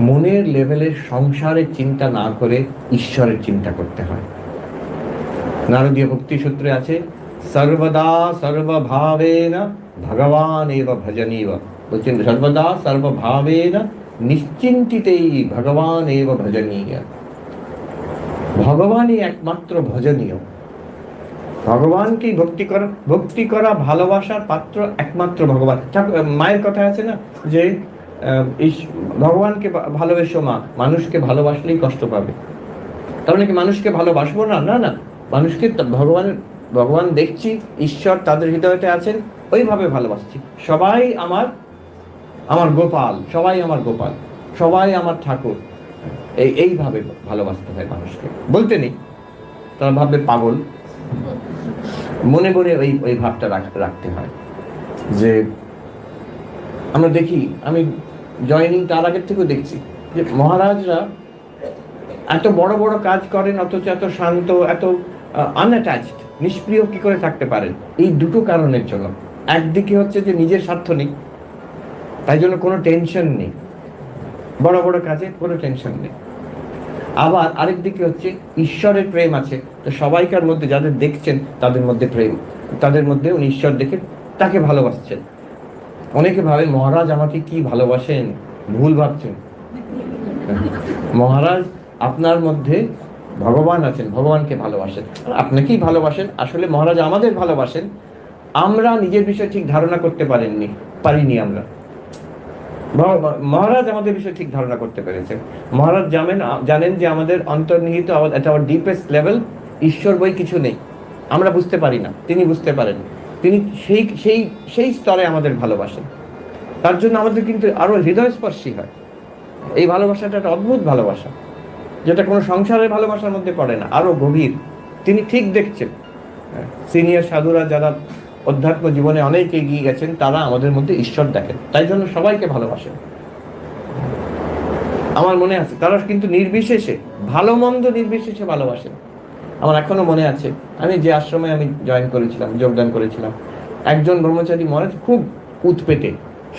মনের লেভেলে সংসারের চিন্তা না করে ঈশ্বরের চিন্তা করতে হয়। নারদীয় ভক্তি সূত্রে আছে, সর্বদা সর্বভাবেন ভগবান এব ভজনীব। বলছেন, সর্বদা সর্বভাবেন নিশ্চিন্তিতেই ভগবান এব ভজনীয়। ভগবানই একমাত্র ভজনীয়। ভগবানকেই ভক্তি করা ভক্তি করা ভালোবাসার পাত্র একমাত্র ভগবান। মায়ের কথা আছে না, যে ইস- ভগবানকে ভালোবেসো মা। মানুষকে ভালোবাসলেই কষ্ট পাবে। তার মানে কি, মানুষকে ভালোবাসবো না? না না। মানুষকে ভগবানের ভগবান দেখছি, ঈশ্বর তাদের হৃদয়তে আছেন, ওইভাবে ভালোবাসছি। সবাই আমার আমার গোপাল, সবাই আমার গোপাল, সবাই আমার ঠাকুর। এই, এইভাবে ভালোবাসতে হয় মানুষকে। বলতে নেই। তারা ভাববে পাগল। মনে মনে ওই ওই ভাবটা রাখ- রাখতে হয়। যে আমরা দেখি, আমি জয়নিং তার আগের থেকেও দেখছি যে মহারাজরা এত বড় বড় কাজ করেন, অথচ এত শান্ত, এত আনঅ্যাটাচড নিষ্ক্রিয় কি করে থাকতে পারেন? এই দুটো কারণের জন্য। একদিকে হচ্ছে যে নিজের স্বার্থ নেই, তাই জন্য কোনো টেনশন নেই। বড় বড় কাজে কোনো টেনশন নেই। আবার আরেক দিকে হচ্ছে ঈশ্বরের প্রেম আছে, তো সবাইকার মধ্যে যাদের দেখছেন, তাদের মধ্যে প্রেম, তাদের মধ্যে উনি ঈশ্বর দেখে তাকে ভালোবাসছেন। অনেকে ভাবেন, মহারাজ আমাকে কি ভালোবাসেন? ভুল ভাবছেন। মহারাজ, আপনার মধ্যে ভগবান আছেন, ভগবানকে ভালোবাসেন। আপনাকেই ভালোবাসেন, আসলে মহারাজ আমাদের ভালোবাসেন। আমরা নিজের বিষয়ে ঠিক ধারণা করতে পারেননি, পারিনি আমরা। মহারাজ আমাদের বিষয়ে ঠিক ধারণা করতে পেরেছেন। মহারাজ জানেন জানেন যে আমাদের অন্তর্নিহিত এট আওয়ার ডিপেস্ট লেভেল ঈশ্বর বই কিছু নেই। আমরা বুঝতে পারি না, তিনি বুঝতে পারেন তিনি সেই সেই সেই স্তরে আমাদের ভালোবাসেন। তার জন্য আমাদের কিন্তু আরও হৃদয়স্পর্শী হয়। এই ভালোবাসাটা একটা অদ্ভুত ভালোবাসা, যেটা কোনো সংসারের ভালোবাসার মধ্যে পড়ে না আরও গভীর। তিনি ঠিক দেখছেন। সিনিয়র সাধুরা যারা অধ্যাত্ম জীবনে অনেক এগিয়ে গেছেন, তারা আমাদের মধ্যে ঈশ্বর দেখেন। তাই জন্য সবাইকে ভালোবাসেন। আমার মনে আছে, তারা কিন্তু নির্বিশেষে, ভালো মন্দ নির্বিশেষে ভালোবাসেন। আমার এখনও মনে আছে, আমি যে আশ্রমে আমি জয়েন করেছিলাম, যোগদান করেছিলাম, একজন ব্রহ্মচারী মহারাজ খুব উৎপেটে।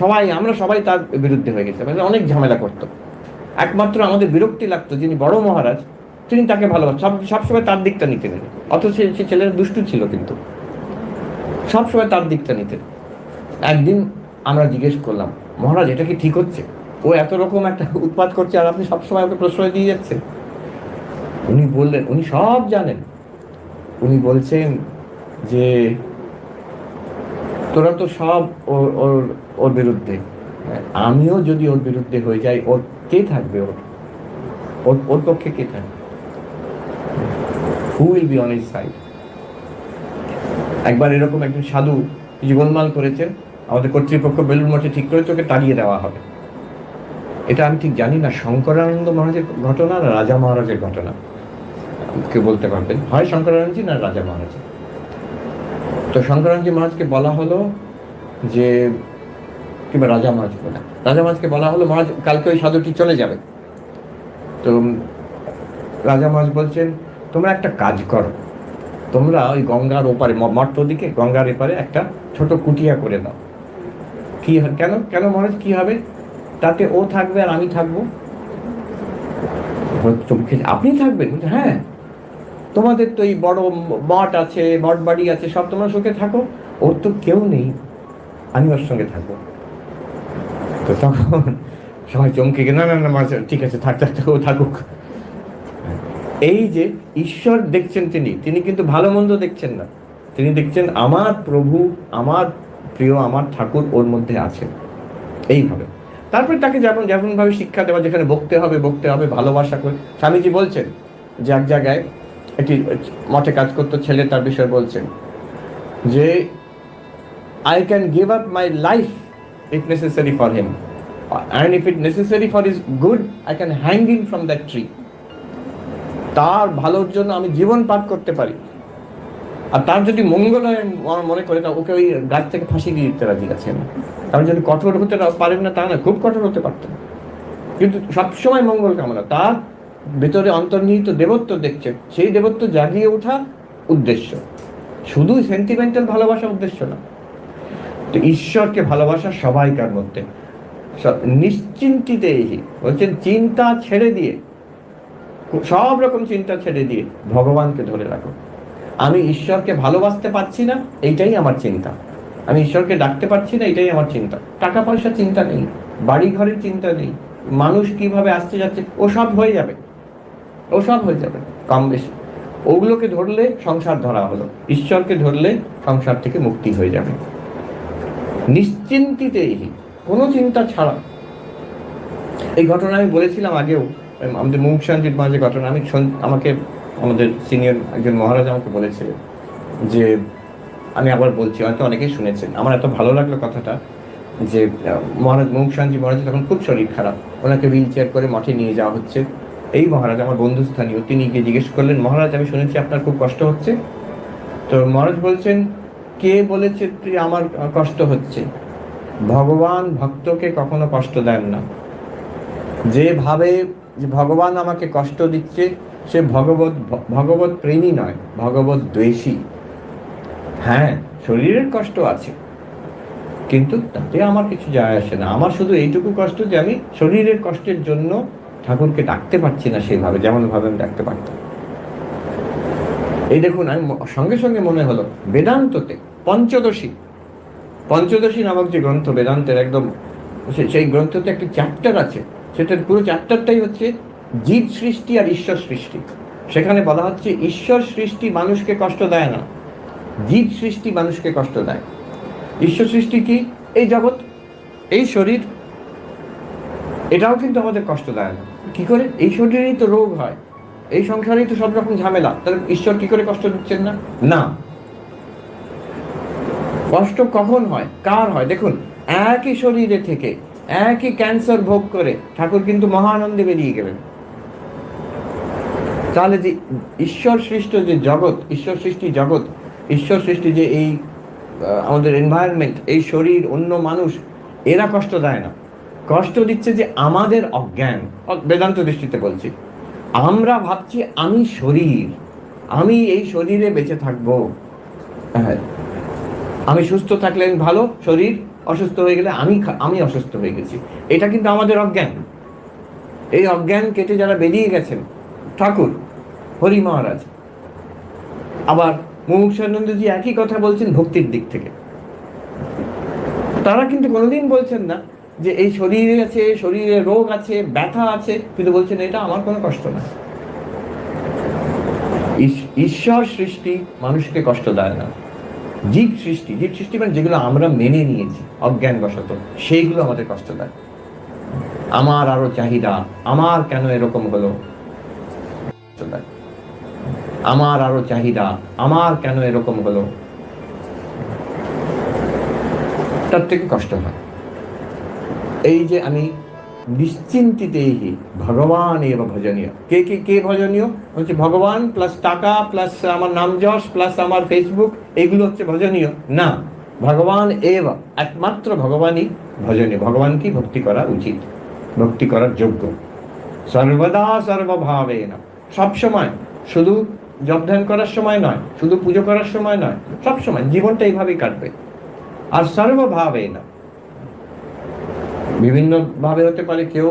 সবাই, আমরা সবাই তার বিরুদ্ধে হয়ে গেছে মানে অনেক ঝামেলা করতো। একমাত্র আমাদের বিরক্তি লাগতো যিনি বড় মহারাজ, তিনি তাকে ভালোবাসেন সব সবসময় তার দিকটা নিতেন অথচ সে ছেলেরা দুষ্টু ছিল কিন্তু। সবসময় তার দিকটা নিতেন একদিন আমরা জিজ্ঞেস করলাম, মহারাজ, এটা কি ঠিক হচ্ছে? ও এত রকম একটা উৎপাত করছে আর আপনি সবসময় ওকে প্রশ্রয় দিয়ে যাচ্ছেন। উনি বললেন, উনি সব জানেন। উনি বলছেন যে তোরা তো সব ওর ওর ওর বিরুদ্ধে। আমিও যদি ওর বিরুদ্ধে হয়ে যাই, ওর কে থাকবে ওর? ওর ওর পক্ষে কে থাকবে? Who will be on his side একবার এরকম একজন সাধু জীবনমাল করেছেন, আমাদের কর্তৃপক্ষ বেলুর মঠে ঠিক করে তোকে তাড়িয়ে দেওয়া হবে। এটা আমি ঠিক জানি না, শঙ্করানন্দ মহারাজের ঘটনা না রাজা মহারাজের ঘটনা? কেউ বলতে পারবেন? হয় শঙ্করানন্দজি না রাজা মহারাজ? তো শঙ্করানন্দজি মহারাজকে বলা হলো যে কিংবা রাজা মহারাজ বলে রাজা মহারাজকে বলা হলো মহারাজ কালকে ওই সাধুটি চলে যাবে। তো রাজা মহারাজ বলছেন তোমরা একটা কাজ করো। তোমরা ওই গঙ্গার ওপারে ম- মঠ দিকে গঙ্গার এপারে একটা ছোট কুটিয়া করে দাও কি কেন কেন মহারাজ কি হবে? তাতে ও থাকবে আর আমি থাকব? আপনি থাকবেন? হ্যাঁ। তোমাদের তো এই বড় মঠ আছে মঠ বাড়ি আছে সব তোমরা সুখে থাকো। ওর তো কেউ নেই আমি ওর সঙ্গে থাকব। তো তখন সবাই চমকে গে না না না ঠিক আছে থাক থাক থাক, থাকুক। এই যে ঈশ্বর দেখছেন তিনি তিনি কিন্তু ভালো মন্দ দেখছেন না। তিনি দেখছেন আমার প্রভু আমার প্রিয় আমার ঠাকুর ওর মধ্যে আছে। এইভাবে। তারপরে তাকে যেমন যেমন ভাবে শিক্ষা দেওয়া যেখানে বকতে হবে বকতে হবে ভালোবাসা করে। স্বামীজি বলছেন যে এক জায়গায় একটি মঠে কাজ করতো, ছেলে তার বিষয়ে বলছেন যে I can give up my life if necessary for him and if it necessary for his good I can hang in from that tree তার ভালোর জন্য আমি জীবন পাঠ করতে পারি। আর তার যদি মঙ্গল হয় আমার মনে করে, তা ওকে ওই গাছ থেকে ফাঁসি দিয়ে দিতে রাজি আছেন। কারণ যদি কঠোর হতে পারেন না, তা না, খুব কঠোর হতে পারতেন। কিন্তু সবসময় মঙ্গল কামনা। তার ভেতরে অন্তর্নিহিত দেবত্ব দেখছেন, সেই দেবত্ব জাগিয়ে ওঠা উদ্দেশ্য। শুধু সেন্টিমেন্টাল ভালোবাসা উদ্দেশ্য না, তো ঈশ্বরকে ভালোবাসা সবাইকার মধ্যে। নিশ্চিন্তিতে নিশ্চিন্তিতেই বলছেন, চিন্তা ছেড়ে দিয়ে, সব রকম চিন্তা ছেড়ে দিয়ে ভগবানকে ধরে রাখো। আমি ঈশ্বরকে ভালোবাসতে পারছি না, এইটাই আমার চিন্তা। আমি ঈশ্বরকে ডাকতে পারছি না এটাই আমার চিন্তা। টাকা পয়সা চিন্তা নেই বাড়ি ঘরের চিন্তা নেই, মানুষ কীভাবে আসতে যাচ্ছে ও সব হয়ে যাবে। সব হয়ে যাবে, কম বেশি। ওগুলোকে ধরলে সংসার ধরা হলো। ঈশ্বরকে ধরলে সংসার থেকে মুক্তি হয়ে যাবে। নিশ্চিন্তিতেই কোনো চিন্তা ছাড়া। এই ঘটনা আমি বলেছিলাম আগেও আমাদের মুখ মাঝে ঘটনা, আমি আমাকে আমাদের সিনিয়র একজন মহারাজ আমাকে বলেছিলেন যে, আমি আবার বলছি, হয়তো অনেকেই শুনেছেন, আমার এত ভালো লাগল কথাটা যে মহারাজ শান্তি মহারাজ তখন খুব শরীর খারাপ, ওনাকে হুইল চেয়ার করে মঠে নিয়ে যাওয়া হচ্ছে। এই মহারাজ, আমার বন্ধুস্থানীয় তিনি গিয়ে জিজ্ঞেস করলেন, মহারাজ, আমি শুনেছি আপনার খুব কষ্ট হচ্ছে। তো মহারাজ বলছেন, কে বলেছে তুই আমার কষ্ট হচ্ছে? ভগবান ভক্তকে কখনো কষ্ট দেন না। যে ভাবে যে ভগবান আমাকে কষ্ট দিচ্ছে, সে ভগবত ভগবত প্রেমী নয়, ভগবত দ্বেষী। হ্যাঁ শরীরের কষ্ট আছে, কিন্তু তাতে আমার কিছু যায় আসে না। আমার শুধু এইটুকু কষ্ট যে আমি শরীরের কষ্টের জন্য ঠাকুরকে ডাকতে পারছি না সেইভাবে যেমন ভাবে আমি ডাকতে পারতাম। এই দেখুন, আমি সঙ্গে সঙ্গে মনে হলো, বেদান্ততে পঞ্চদশী। পঞ্চদশী নামক যে গ্রন্থ, বেদান্তের একদম সেই গ্রন্থতে একটি চ্যাপ্টার আছে। সেটার পুরো চ্যাপ্টারটাই হচ্ছে জীব সৃষ্টি আর ঈশ্বর সৃষ্টি। সেখানে বলা হচ্ছে, ঈশ্বর সৃষ্টি মানুষকে কষ্ট দেয় না, জীব সৃষ্টি মানুষকে কষ্ট দেয়। ঈশ্বর সৃষ্টি কি? এই জগৎ, এই শরীর, এটাও কিন্তু আমাদের কষ্ট দেয় না। কি করে? এই শরীরেই তো রোগ হয়। এই সংসারেই তো সব রকম ঝামেলা। তাহলে ঈশ্বর কি করে কষ্ট দিচ্ছেন না? না। কষ্ট কখন হয়? কার হয়? দেখুন একই শরীরে থেকে একই ক্যান্সার ভোগ করে ঠাকুর কিন্তু মহানন্দে বেরিয়ে গেলেন। তাহলে যে ঈশ্বর সৃষ্ট যে জগৎ ঈশ্বর সৃষ্টি জগৎ ঈশ্বর সৃষ্টি যে এই আমাদের এনভায়রনমেন্ট এই শরীর অন্য মানুষ এরা কষ্ট দেয় না। কষ্ট দিচ্ছে যে আমাদের অজ্ঞান বেদান্ত দৃষ্টিতে বলছি। আমরা ভাবছি, আমি শরীর, আমি এই শরীরে বেঁচে থাকব। হ্যাঁ আমি সুস্থ থাকলে আমি ভালো, শরীর অসুস্থ হয়ে গেলে আমি আমি অসুস্থ হয়ে গেছি। এটা কিন্তু আমাদের অজ্ঞান। এই অজ্ঞান কেটে যারা বেরিয়ে গেছেন, ঠাকুর, হরি মহারাজ। আবার মুমুক্ষানন্দজি একই কথা বলছেন ভক্তির দিক থেকে। তারা কিন্তু কোনোদিন বলছেন না যে এই শরীরে আছে, শরীরে রোগ আছে, ব্যথা আছে, কিন্তু বলছেন এটা আমার কোনো কষ্ট না। ঈশ্বর সৃষ্টি মানুষকে কষ্ট দেয় না। জীব সৃষ্টি জীব সৃষ্টি মানে যেগুলো আমরা মেনে নিয়েছি, অজ্ঞানবশত, সেইগুলো আমাদের কষ্ট দেয়। আমার আরও চাহিদা, আমার কেন এরকম হলো। আমার আরও চাহিদা, আমার কেন এরকম হলো? তার থেকে কষ্ট হয়। এই যে আমি নিশ্চিন্তিতেই ভগবান এব ভজনীয়। কে কে কে ভজনীয়? হচ্ছে ভগবান প্লাস টাকা প্লাস আমার নাম যশ প্লাস আমার ফেসবুক এগুলো হচ্ছে ভজনীয়। না, ভগবান এব, একমাত্র ভগবানই ভজনীয়। ভগবানকে ভক্তি করা উচিত। ভক্তি করার যোগ্য। সর্বদা সর্বভাবে না সব সময়। শুধু জপ ধ্যান করার সময় নয়, শুধু পুজো করার সময় নয়, সব সময়। জীবনটা এইভাবেই কাটবে। আর সর্বভাবে না বিভিন্ন ভাবে হতে পারে, কেউ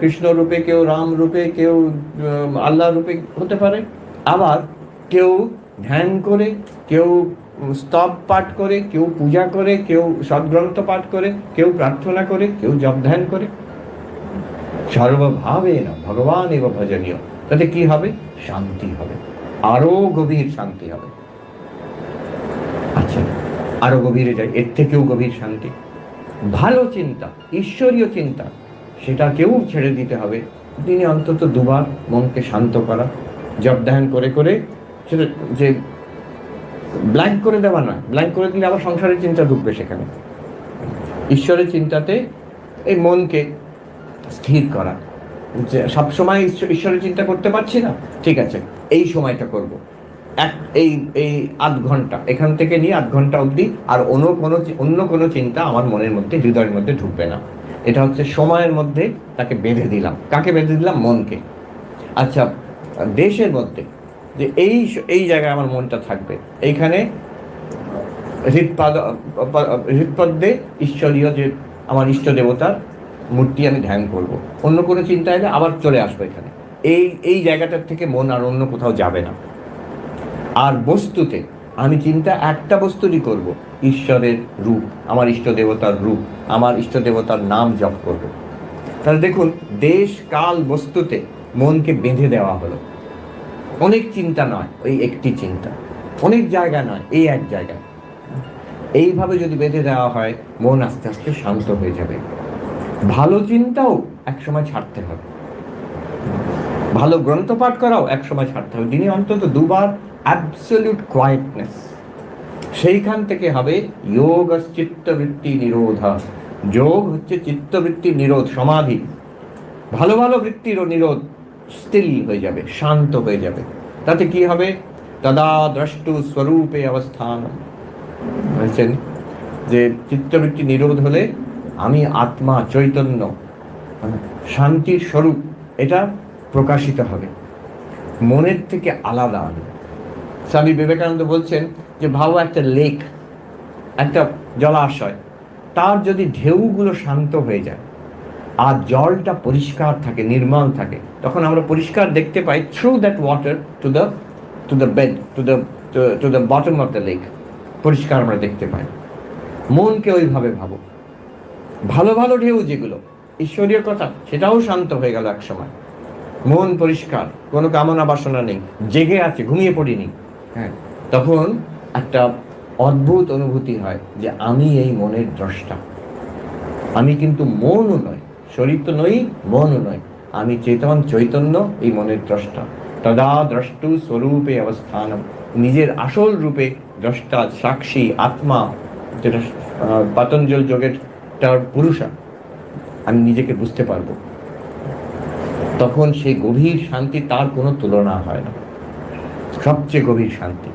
কৃষ্ণ রূপে, কেউ রাম রূপে, কেউ আল্লাহ রূপে হতে পারে। আবার কেউ ধ্যান করে, কেউ স্তব পাঠ করে, কেউ পূজা করে, কেউ সদ্গ্রন্থ পাঠ করে, কেউ প্রার্থনা করে, কেউ জপ ধ্যান করে। সর্বভাবে না, ভগবান এব ভজনীয়। তাতে কি হবে? শান্তি হবে। আরও গভীর শান্তি হবে। আচ্ছা আরও গভীরে যাই। এর থেকেও গভীর শান্তি। ভালো চিন্তা, ঈশ্বরীয় চিন্তা সেটাকেও ছেড়ে দিতে হবে। দিনে অন্তত দুবার মনকে শান্ত করা জব ধ্যান করে করে সেটা যে ব্ল্যাঙ্ক করে দেওয়া নয় ব্ল্যাঙ্ক করে দিলে আবার সংসারের চিন্তা ঢুকবে সেখানে। ঈশ্বরের চিন্তাতে এই মনকে স্থির করা। যে সবসময় ঈশ্ব- ঈশ্বরের চিন্তা করতে পারছি না, ঠিক আছে, এই সময়টা করব। এক, এই এই আধ ঘণ্টা, এখান থেকে নিয়ে আধ ঘণ্টা অবধি, আর অন্য কোনো অন্য কোনো চিন্তা আমার মনের মধ্যে, হৃদয়ের মধ্যে ঢুকবে না। এটা হচ্ছে সময়ের মধ্যে তাকে বেঁধে দিলাম। কাকে বেঁধে দিলাম? মনকে। আচ্ছা দেশের মধ্যে, যে এই এই জায়গায় আমার মনটা থাকবে, এইখানে হৃৎপাদ হৃৎপদ্মে ঈশ্বরীয় যে আমার ইষ্ট দেবতার মূর্তি আমি ধ্যান করব। অন্য কোনো চিন্তা এলে আবার চলে আসব এখানে। এই এই জায়গাটার থেকে মন আর অন্য কোথাও যাবে না। আর বস্তুতে আমি চিন্তা একটা বস্তুরই করব, ঈশ্বরের রূপ, আমার ইষ্ট দেবতার রূপ, আমার ইষ্ট দেবতার নাম জপ করব। তাহলে দেখুন, দেশ, কাল, বস্তুতে মনকে বেঁধে দেওয়া হলো। অনেক চিন্তা নয়, ওই একটি চিন্তা। অনেক জায়গা নয়, এই এক জায়গা। এইভাবে যদি বেঁধে দেওয়া হয়, মন আস্তে আস্তে শান্ত হয়ে যাবে। ভালো চিন্তাও একসময় ছাড়তে হবে। ভালো গ্রন্থ পাঠ করাও একসময় ছাড়তে হবে। দিনে অন্তত দুবার অ্যাবসলিউট কোয়াইটনেস সেইখান থেকে হবে যোগ চিত্তবৃত্তি নিরোধ যোগ হচ্ছে চিত্তবৃত্তি নিরোধ, সমাধি। ভালো ভালো বৃত্তিরও নিরোধ স্টিল হয়ে যাবে, শান্ত হয়ে যাবে। তাতে কি হবে? তদা দ্রষ্টু স্বরূপে অবস্থান বলছেন যে চিত্তবৃত্তি নিরোধ হলে আমি আত্মা চৈতন্য শান্তির স্বরূপ, এটা প্রকাশিত হবে। মনের থেকে আলাদা আমি স্বামী বিবেকানন্দ বলছেন যে ভাবো একটা লেক, একটা জলাশয়, তার যদি ঢেউগুলো শান্ত হয়ে যায় আর জলটা পরিষ্কার থাকে, নির্মল থাকে, তখন আমরা পরিষ্কার দেখতে পাই through that water to the to the bed to the to the bottom of the lake পরিষ্কার আমরা দেখতে পাই। মনকে ওইভাবে ভাবো। ভালো ভালো ঢেউ যেগুলো, ঈশ্বরীয় কথা, সেটাও শান্ত হয়ে গেল এক সময়। মন পরিষ্কার, কোনো কামনা বাসনা নেই, জেগে আছে, ঘুমিয়ে পড়িনি। হ্যাঁ তখন একটা অদ্ভুত অনুভূতি হয় যে আমি এই মনের দ্রষ্টা। আমি কিন্তু মনও নয়, শরীর তো নই মনও নয়। আমি চেতন, চৈতন্য এই মনের দ্রষ্টা। তদা দ্রষ্টু স্বরূপে অবস্থান নিজের আসল রূপে দ্রষ্টা, সাক্ষী, আত্মা, যেটা পতঞ্জল যোগের তার পুরুষা। আমি নিজেকে বুঝতে পারব। তখন সেই গভীর শান্তি তার কোনো তুলনা হয় না। সবচেয়ে গভীর শান্তি।